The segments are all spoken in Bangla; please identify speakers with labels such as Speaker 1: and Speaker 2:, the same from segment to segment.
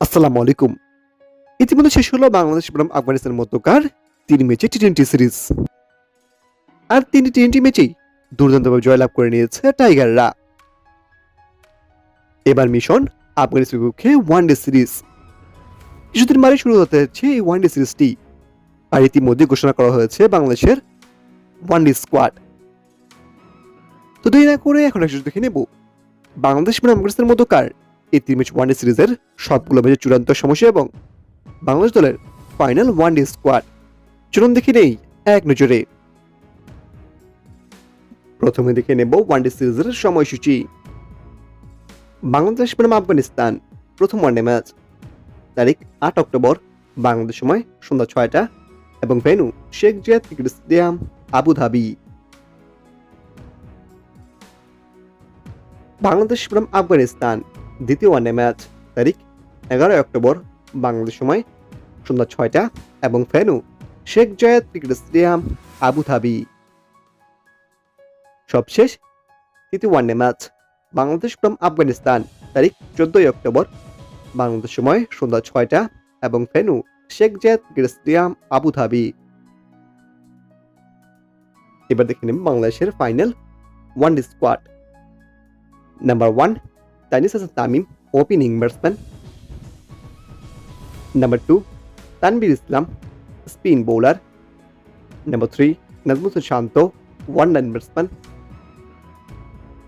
Speaker 1: আসসালামু আলাইকুম। ইতিমধ্যে শেষ হলো বাংলাদেশ বনাম আফগানিস্তানের মধ্যকার তিন ম্যাচে টি টোয়েন্টি সিরিজ। আর তিনটি টোয়েন্টি ম্যাচেই দুর্দান্তভাবে জয়লাভ করে নিয়েছে টাইগাররা। এবার মিশন আফগানিস্তানের বিপক্ষে ওয়ান ডে সিরিজ। কিছুদিন বারে শুরু হতে যাচ্ছে এই ওয়ান ডে সিরিজটি। আর ইতিমধ্যে ঘোষণা করা হয়েছে বাংলাদেশের ওয়ান ডে স্কোয়াড। তো দেরি না করে এখন একসাথে দেখে নেব। বাংলাদেশ বনাম আফগানিস্তানের মধ্যকার এই তিন ম্যাচ ওয়ানডে সিরিজের সবগুলো ম্যাচের চূড়ান্ত সমস্যা এবং বাংলাদেশ দলের ফাইনাল ওয়ানডে স্কোয়াড চলুন দেখে নেই এক নজরে। প্রথমে দেখে নেব ওয়ানডে সিরিজের সময়সূচি। বাংলাদেশ বনাম আফগানিস্তান, প্রথম ওয়ানডে ম্যাচ তারিখ আট অক্টোবর, বাংলাদেশ সময় সন্ধ্যা ছয়টা এবং venue Sheikh Zayed cricket stadium, Abu Dhabi. Bangladesh বনাম আফগানিস্তান দ্বিতীয় ওয়ানডে ম্যাচ, তারিখ এগারোই অক্টোবর, বাংলাদেশ সময় সন্ধ্যা ছয়টা, এবং ফেনু, Sheikh Zayed cricket stadium Abu Dhabi সবশেষ, তৃতীয় one day match, Bangladesh from Afghanistan, তারিখ চোদ্দই অক্টোবর, বাংলাদেশ সময় সন্ধ্যা ছয়টা, এবং ফেনু, Sheikh Zayed cricket stadium Abu Dhabi এবার দেখে নেব বাংলাদেশের final one day squad number one Tanis Hassan Tamim, opening batsman. Number 2, Tanvir Islam, spin bowler. Number 3, Nazmul Shanto, one run batsman.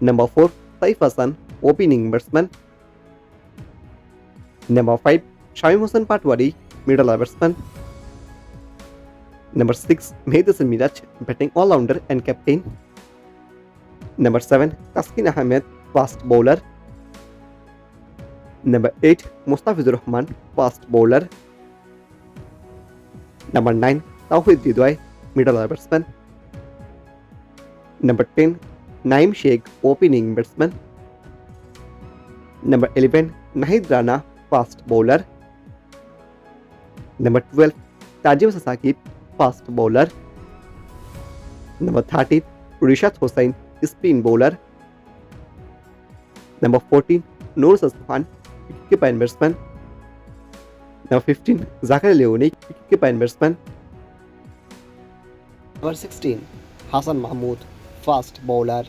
Speaker 1: Number 4, Saif Hassan, opening batsman. Number 5, Shamim Hassan Patwari, middle batsman. Number 6, Mehdi Hassan Miraj, batting all-rounder and captain. Number 7, Taskin Ahmed, fast bowler. Number 8, Mustafizur Rahman, fast bowler. Number 9, Tawhid Didoy, middle order batsman. Number 10, Naim Sheikh, opening batsman. Number 11, Nahid Rana, fast bowler. Number 12, Tajib Sasakib, fast bowler. Number 13, Rishat Hossain, spin bowler. Number 14, Noor Sasfan, كيبقى investment number 15 زكريا اليوني كيبقى investment number 16 حسن محمود fast bowler